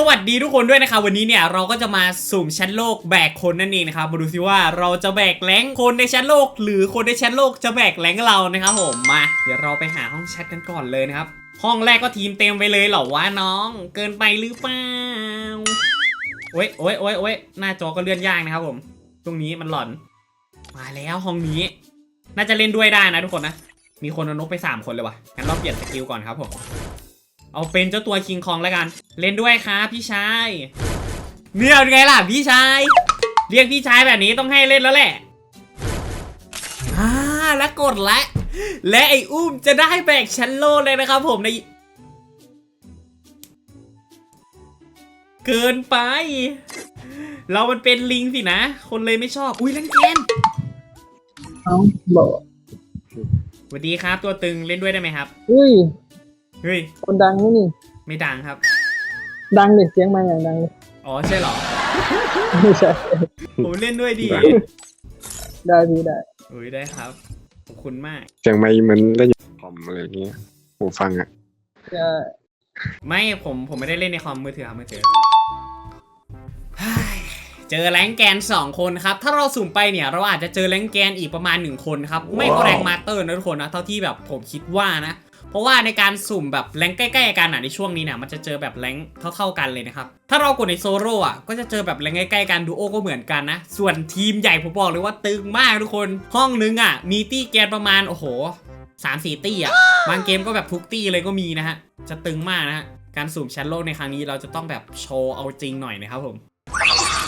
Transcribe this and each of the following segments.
สวัสดีทุกคนด้วยนะครับวันนี้เนี่ยเราก็จะมาสุ่มแชทโลกแบกคนนั่นเองนะครับมาดูซิว่าเราจะแบกแรงคนในแชทโลก หรือคนในแชทโลกจะแบกแรงเรานะครับผมมา เดี๋ยวเราไปหาห้องแชทกันก่อนเลยนะครับห้องแรกก็ทีมเต็มไปเลยเหรอวะน้อง เกินไปหรือเปล่าโอ้ยโอ้ยโอ้ยโอ้ยหน้าจอก็เลื่อนยากนะครับผมตรงนี้มันหลอน มาแล้วห้องนี้ น่าจะเล่นด้วยได้นะทุกคนนะมีคนอานกไปสามคนเลยวะงั้นเราเปลี่ยนสกิลก่อนครับผม เอาเป็นเจ้าตัวคิงคองแล้วกัน เล่นด้วยครับพี่ชายเนี่ยเป็นไงล่ะพี่ชาย เรียกพี่ชายแบบนี้ต้องให้เล่นแล้วแหละอ่าแล้วกดและและไอ้อุ้มจะได้แบกแชนโลเลยนะครับผมในเกินไป เรามันเป็นลิงสินะ คนเลยไม่ชอบ อุ้ยเล่นเกมเอาบอกสวัสดีครับตัวตึงเล่นด้วยได้ไหมครับเฮ้ย เฮ้ย คนดังนี่นี่ ไม่ดังครับ ดังเด็กเสียงมาอย่างดังเลยอ๋อใช่เหรอ ไม่ใช่ผมเล่นด้วยดีได้พี่ได้อุ้ยได้ครับ ขอบคุณมาก เสียงไม่เหมือนเล่นอยู่คอมอะไรอย่างเงี้ยหูฟังอะจะไม่ผมผมไม่ได้เล่นในคอมมือถือครับมือถือเฮ้ยเจอแรงแกน 2 คนครับ ถ้าเราสุ่มไปเนี่ย เราอาจจะเจอแรงแกนอีกประมาณ 1 คนครับ ไม่ก็แรงมาสเตอร์นะทุกคนนะ เท่าที่แบบผมคิดว่านะเพ ราะว่าในการสุ่มแบบแรงใกล้ๆกันอะในช่วงนี้เนี่ยมันจะเจอแบบแรงเท่าๆกันเลยนะครับถ้าเรากดในโซโล่อะก็จะเจอแบบแรงใกล้ๆกันดูโอก็เหมือนกันนะส่วนทีมใหญ่ผมบอกเลยว่าตึงมากทุกคนห้องนึงอะมีตี้แกนประมาณโอ้โหสามสี่ตี้อะบางเกมก็แบบทุกตี้เลยก็มีนะฮะจะตึงมากนะฮะการสุ่มแชทโลกในครั้งนี้เราจะต้องแบบโชว์เอาจริงหน่อยนะครับผม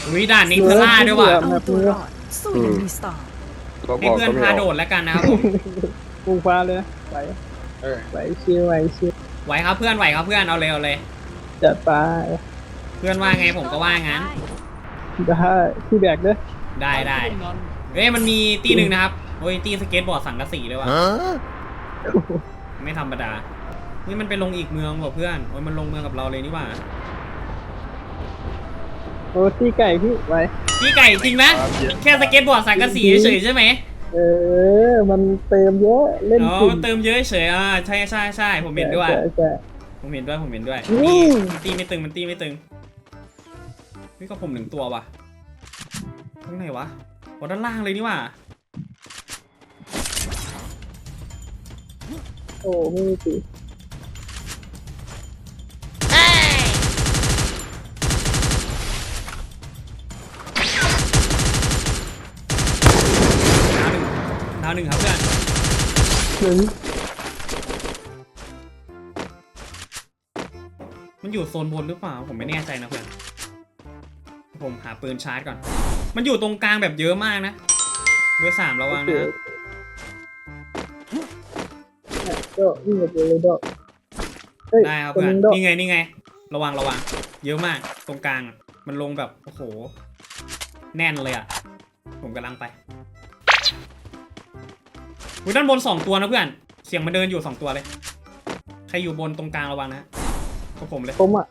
อุ้ยด่านนิกเทอร่าด้วยว่ะแบบตัวนี้รอดสู้อยังมีสไตล์ก็บให้อกเพื่อนก็ไม่พาอโดอกดแล้วกันนะครับผมปูฟ้าเลยนะไป เออไปชิวไปชิวไหวครับเพื่อนไหวครับเพื่อนเอาเลยเอาเลยจัดไปเพื่อนว่าไงผมก็ว่างั้น ได้พี่แบกเด้อได้ได้เอ้ยมันมีตีหนึ่งนะครับโอ้ยตีสเก็ตบอร์ดสังกะสีด้วยว่ะไม่ธรรมดานี่มันไปลงอีกเมืองว่ะเพื่อนโอ้ยมันลงเมืองกับเราเลยนี่หว่าโอ้ตีไก่พี่ไปพี่ไก่จริงนะแค่สเก็ตบอร์ดสังกะสีเฉยๆใช่ไหม เออ มันเติมเยอะ เล่นอ๋อจริงมันเติมเยอะเฉยอ่าใช่ใช่ใช่ผมเห็นด้วย ใช่ใช่ผมเห็นด้วยผมเห็นด้วยอืนี่มมันตีไม่ตึงมันตีไม่ตึงนี่ก็ผมหนึ่งตัวว่ะตรงไหนวะอ๋อด้านล่างเลยนี่ว่ะโอ้ไม่มีตี ดาวหนึ่งดาวหนึ่งครับเพื่อนหนึ่งมันอยู่โซนบนหรือเปล่าผมไม่แน่ใจนะเพื่อนผมหาปืนชาร์จก่อน มันอยู่ตรงกลางแบบเยอะมากนะเบอร์สามระวังนะก็วิ่งกับเลยดอกเฮ้ยได้ครับคนเพื่อนนึงดอกนี่ไงนี่ไง ระวังระวัง เยอะมากตรงกลางอะมันลงแบบโอ้โห แน่นเลยอะ ผมกำลังไป อุ้ยด้านบนสองตัวนะเพื่อน เสียงมันเดินอยู่สองตัวเลย ใครอยู่บนตรงกลางระวังนะฮะก็ผมเลยผมอะ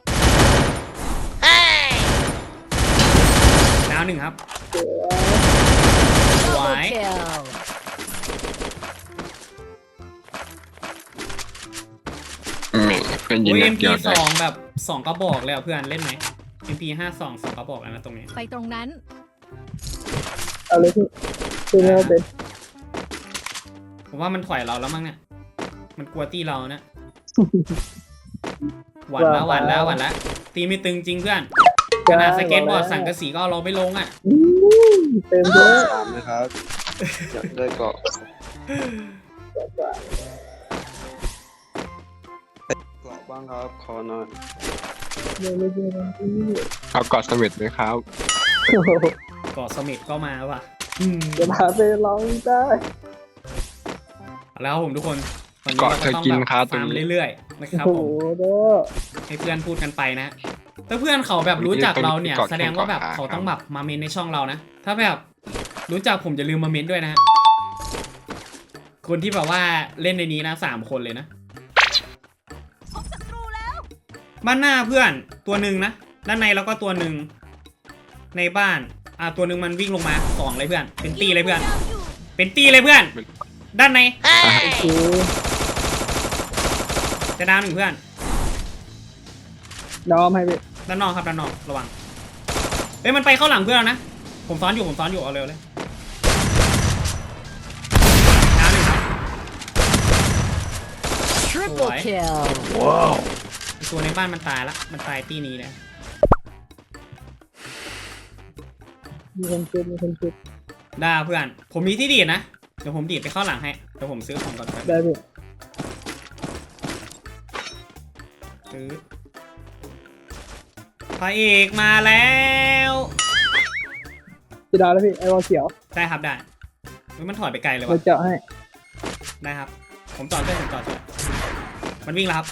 ดาวหนึ่งครับเจ๋อสวยเแหม่เป็นยิงอุ้ยนัด MP เดียวสได้องแบบสองกระบอกเลยอะเพื่อนเล่นไหม MP ห้าสองสองกระบอกแล้วนะตรงนี้ ไปตรงนั้น เอาเลยพี่คือไม่เป็น ผมว่ามันถอยเราแล้วมั้งเนี่ย มันกลัวตีเรานะหวั่นแล้วหวั่นแล้วหวั่นแล้ว ตีไม่ตึงจริงเพื่อนขนาดสเก็ตบอร์ดสั่งกระสีก็เอาเราไม่ลงอะอืมเต็มเยอะสามนะครับอยากได้เกาะเกาะบ้างครับขอหน่อยเดี๋ยวเลยเดี๋ยวเลยพี่เอาเกาะเสม็ดไหมครับโอ้โหเกาะเสม็ดก็มาว่ะอืมจะพาไปร้องได้เอา แล้วผมทุกคนวันนี้เกาะเราเธก็อต้องกินแบบครับฟาร์มตรงนี้เรื่อยๆนะครับโอ้ผโหมเด้อให้เพื่อนพูดกันไปนะถ้าเพื่อนเขาแบบรู้จักเราเนี่ย แสดงว่าแบบเขาต้องแบบมาเมนในช่องเรานะ ถ้าแบบรู้จักผมอย่าลืมมาเมนด้วยนะฮะคนที่แบบว่าเล่นในนี้นะสามคนเลยนะบ้านหน้าเพื่อนตัวหนึ่งนะด้านในแล้วก็ตัวหนึ่งในบ้านอ่าตัวหนึ่งมันวิ่งลงมาสองเลยเพื่อน เป็นตีเลยเพื่อน เป็นตีเลยเพื่อน ด้านในโอเคจะดาวหนึ่งเพื่อนยอมให้พี่ด้านนอกครับด้านนอกระวังเอ้ยมันไปเข้าหลังเพื่อนแล้วนะ ผมซ้อนอยู่ผมซ้อนอยู่เอาเร็วเลยดาวหนึ่งครับ Triple Ủa? kill. ไอ้ตัวในบ้านมันตายละ มันตายตีนี้เลยมีคนชุบมีคนชุบได้เพื่อน ผมมีที่ดีดนะเดี๋ยวผมดีดไปเข้าหลังให้ เดี๋ยวผมซื้อของก่อนไปได้พี่ซื้อพระเอกมาแล้วพี่ดาวแล้วพี่ไอวอลเขียวได้ครับได้เฮ้ยมันถอยไปไกลเลยเราวะเจาะให้ได้ครับ ผมจอดด้วยผมจอดด้วยมันวิ่งแล้วครับ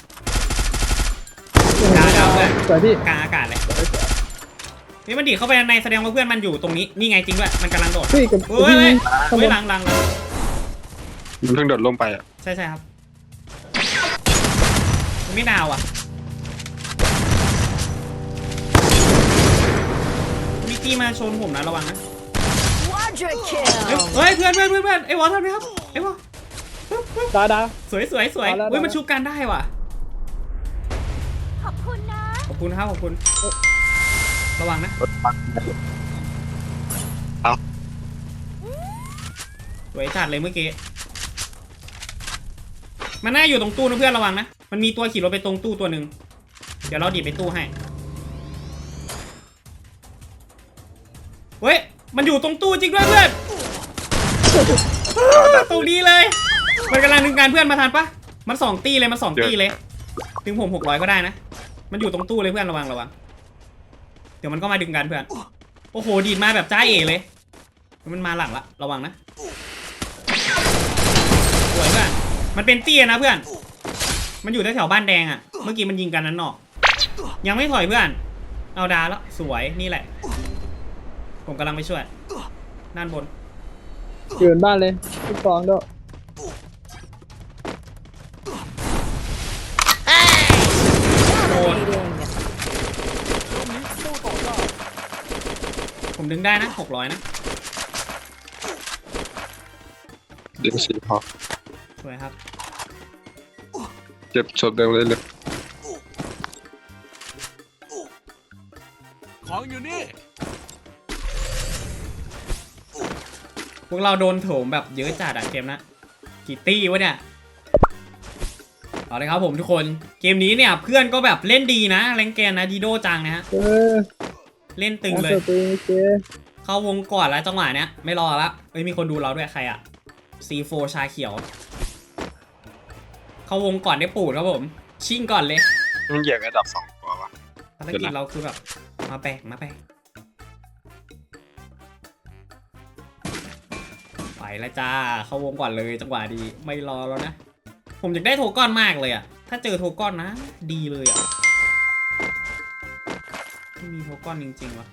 ดาวดาวเพื่อนสวยพี่กลางอากาศเลยนี่มันดีดเข้าไปในแสดงว่าเพื่อนมันอยู่ตรงนี้ นี่ไงจริงด้วย มันกำลังโดดพี่กับเฮ้ยพี่เฮ้ยข้างบเฮ้ยนหลังหลังหลัง มันเพิ่งโดดลงไปอะใช่ใช่ครับมันไม่ดาวอะ มีตีมาชนผมนะระวังนะ Quadra เฮ้ย kill. เฮ้ยเพื่อนเพื่อนเพื่อนเพื่อนไอ้วอลทำไหมครับไอ้วอลปึ๊บปึ๊บดาวดาวสวยสวยสวยเอาแล้วเฮ้ยเอาแล้วมันชุบกันได้ว่ะขอบคุณนะขอบคุณครับขอบคุณระวังนะ รถปังสวยจัดเลยเมื่อกี้ มันน่าอยู่ตรงตู้นะเพื่อนระวังนะ มันมีตัวขี่รถไปตรงตู้ตัวหนึ่ง เดี๋ยวเราดีดไปตู้ให้ เฮ้ย มันอยู่ตรงตู้จริงด้วยเพื่อนตรงนี้เลย มันกำลังดึงการเพื่อนมาทันปะมันสองตีเลยมันสองตีเลยถึงผมหกร้อยก็ได้นะ มันอยู่ตรงตู้เลยเพื่อนระวังระวัง เดี๋ยวมันก็มาดึงกันเพื่อน โอ้โหดีดมาแบบจ้าเอ๋เลย มันมาหลังละระวังนะสวยเพื่อน มันเป็นเตี้ยนะเพื่อน มันอยู่แถวๆบ้านแดงอะเมื่อกี้มันยิงกันนั้นนอกยังไม่ถอยเพื่อน เอาดาแล้วสวยนี่แหละ ผมกำลังไปช่วยด้านบนอยู่บนบ้านเลยทุกฟองด้วยโดน Dominating. ผมดึงได้นะหกร้อยนะยิงสีพอส วยครับ เก็บชดเดิมเลยเลยของอยู่นี่ พวกเราโดนโถมแบบเยอะจัดอะเกมนะกี่ตี้วะเนี่ยเอาเลยครับผมทุกคน เกมนี้เนี่ยเพื่อนก็แบบเล่นดีนะแรงแกนนะดีโดจังนะฮะเออเล่นตึงเอาเลยตัวตีเจเข้าวงก่อนแล้วจังหวะเนี้ยไม่รอละเอ้ยมีคนดูเราด้วยใครอะ C4 ชาเขียว เข้าวงก่อนได้ปูดครับผม ชิ่งก่อนเลยมันเหยียบระดับสองตัววะ ภารกิจเราคือแบบมาแบกมาแบกไปแล้วจ้าเข้าวงก่อนเลยจังหวะดีไม่รอแล้วนะ ผมอยากได้โทก้อนมากเลยอะถ้าเจอโทก้อนนะ ดีเลยอะไม่มีโทก้อนจริงๆวะ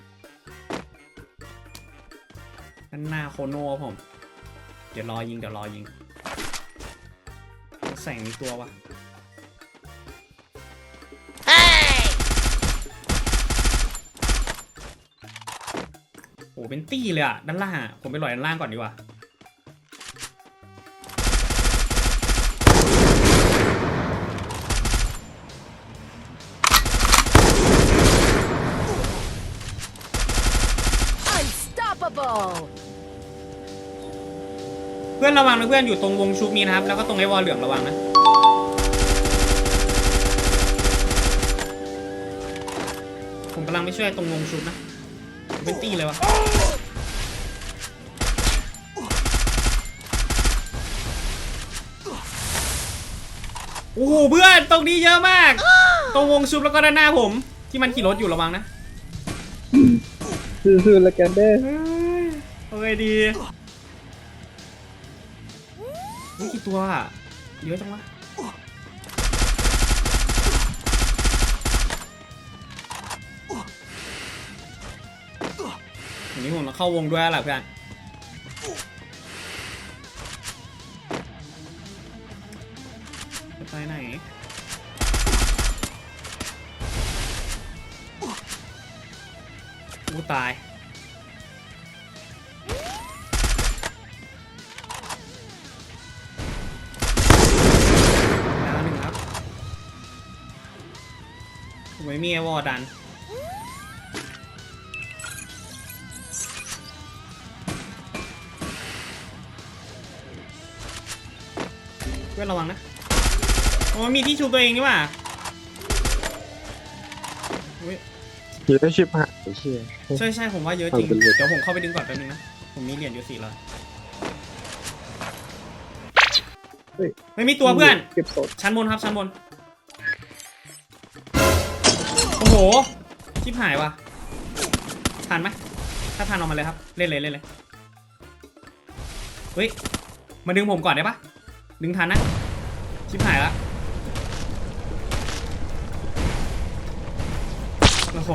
นั่นหน้าโคโน่ผม เดี๋ยวรอยิงเดี๋ยวรอยิง แสงมีตัววะโอ้เป็นตี้เลยอะด้านล่างอะผมไปลอยด้านล่างก่อนดีกว่า พื่อนระวังนะเพื่อนอยู่ตรงวงชุบนี้นะครับ แล้วก็ตรงไอ้วอลเหลืองระวังนะผมกำลังไปช่วยตรงวงชุบนะเป็นตี้เลยวะโอ้โหเพื่อนตรงนี้เยอะมาก ตรงวงชุบแล้วก็ด้านหน้าผม ที่มันขี่รถอยู่ระวังนะซื่อๆแล้วกันเด้อเฮ้ยเอาไงดี กี่ตัวอะเยอะจังวะอย่างนี้ผมต้องเข้าวงด้วยแหละเพื่อนจะไปไหนกูตาย ไม่มีไอวอดัน เพื่อนระวังนะ โอ้มีที่ชูตัวเองนี่ว่ะเยอะชิบหายเชี่ย ใช่ใช่ผมว่าเยอะจริงเดี๋ยวผมเข้าไปดึงก่อนแป๊บนึงนะ ผมมีเหรียญอยู่สี่ร้อยยไม่มีตัวเพื่อน เก็บศพชั้นบนครับชั้นบน ชิบหายว่ะทันไหมถ้าทันออกมาเลยครับ เล่นเลยเล่นเลยเฮ้ยมาดึงผมก่อนได้ปะดึงทันนะ ชิบหายละโอ้โห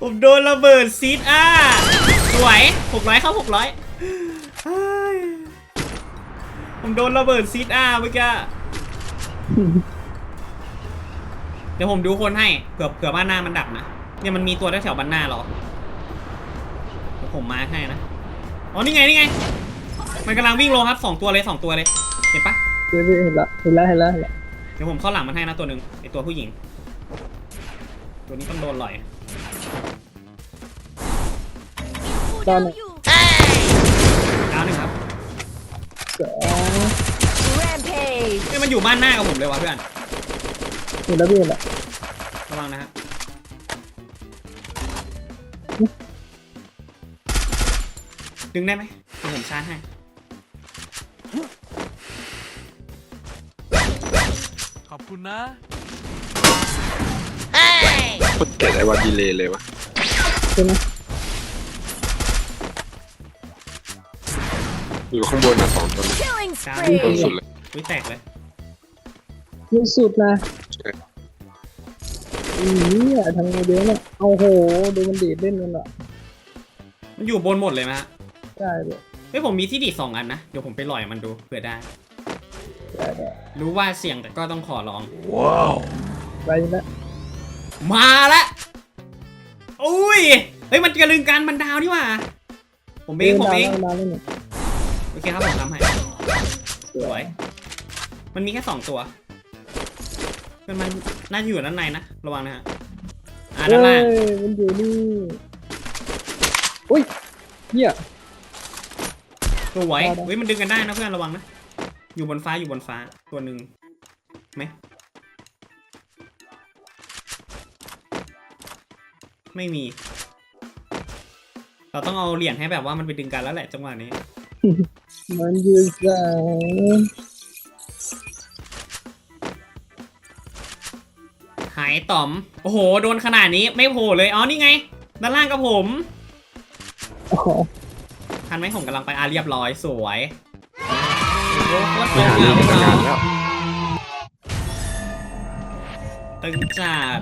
ผมโดนระเบิดซีดอะสวยหกร้อยเข้าหกร้อยผมโดนระเบิดซีดอะเมื่อกี้ ดี๋ยวผมดูคนให้เผื่อเผื่อบ้านหน้ามันดับนะเนี่ยมันมีตัวแถวๆบ้านหน้าเหรอเดี๋ยวผมมาร์คให้นะอ๋อนี่ไงนี่ไง มันกำลังวิ่งลงครับสองตัวเลยสองตัวเลยเห็นปะเฮ้ยเห็นละเห็นละเห็นละเห็นละเดี๋ยวผมเข้าหลังมันให้นะตัวหนึ่งไอตัวผู้หญิง ตัวนี้ต้องโดนหล่อยตอนไหน you. ดาวหนึ่งครับสอง Rampage. เฮ้ยมันอยู่บ้านหน้ากับผมเลยวะเพื่อนเห็นแล้วพี่เห็นละระวังนะฮะดึงได้ไหมเดี๋ยวผมชาร์จให้ ขอบคุณนะโคตรเกลียดไอ้วันดีเลยเลยวะใช่ไหมอยู่ข้างบนนะสองตัวนะ Killing จ้าบนสุด spree. เลย วิแตกเลยไม่สุดนะใช่ อีเนี่ยทำไงเดี๋ยวเนี่ยเอาโหดูมันดีดเล่นกันอะมันอยู่บนหมดเลยไหมฮะได้เลยเฮ้ยผมมีที่ดีดสองอันนะ เดี๋ยวผมไปลอยมันดูเผื่อได้ ได้ได้รู้ว่าเสี่ยงแต่ก็ต้องขอลองไปละมาละอุ้ย เฮ้ยมันกระลึงการมันดาวนี่หว่า ผมเองผมเอง มาแล้วเนี่ยโอเคครับผมทำให้สสววยยมันมีแค่สองตัว มันมันน่าจะอยู่ด้านในนะระวังนะฮะอ่าเฮ้ด้านล่างยมันอยู่นี่อุ้ยเนี่ยสวยได้ได้ เฮ้ยมันดึงกันได้นะเพื่อนระวังนะอยู่บนฟ้าอยู่บนฟ้าตัวหนึ่งไหมไม่มี เราต้องเอาเหรียญให้แบบว่ามันไปดึงกันแล้วแหละจังหวะนี้ มันอยู่ไหนายต่อม โอ้โห โดนขนาดนี้ไม่โผล่เลย อ๋อ นี่ไง ด้านล่างกับผมอ๋อทันไหมผมกำลังไปอาเรียบร้อยสวยโอ้โหโคตรไปหาเรื่องตึทำงานงแล้วตึงจัด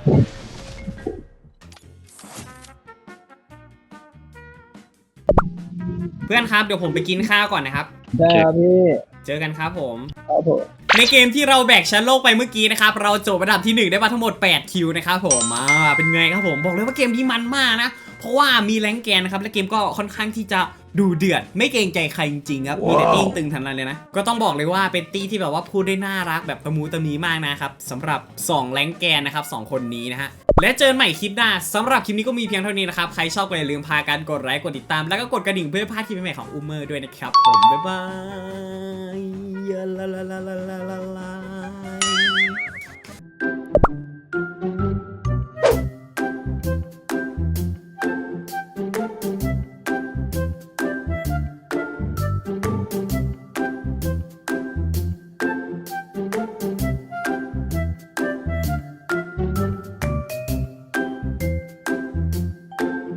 เพื่อนครับ เดี๋ยวผมไปกินข้าวก่อนนะครับ ได้ครับพี่ เจอกันครับผม ครับผม ในเกมที่เราแบกแชมป์โลกไปเมื่อกี้นะครับ เราจบอันดับที่ 1 ได้มาทั้งหมด 8 คิวนะครับผมอ่าเป็นไงครับผม บอกเลยว่าเกมที่มันมากนะ เพราะว่ามีแรงแกนนะครับ และเกมก็ค่อนข้างที่จะ ดูเดือดไม่เกรงใจใครจริงๆครับ มีแต่ติ้งตึงทันนั้นเลยนะ ก็ต้องบอกเลยว่าเป็นตี้ที่แบบว่าพูดได้น่ารักแบบตะมูตะมีมากนะครับสำหรับ2แรงแกนนะครับสองคนนี้นะฮะและเจอกันใหม่คลิปหน้าสำหรับคลิปนี้ก็มีเพียงเท่านี้นะครับ ใครชอบก็อย่าลืมพากันกดไลค์กดติดตาม แล้วก็กดกระดิ่งเพื่อไม่พลาดคลิปใหม่ๆของอูเมอร์ด้วยนะครับผมบ๊ายบาย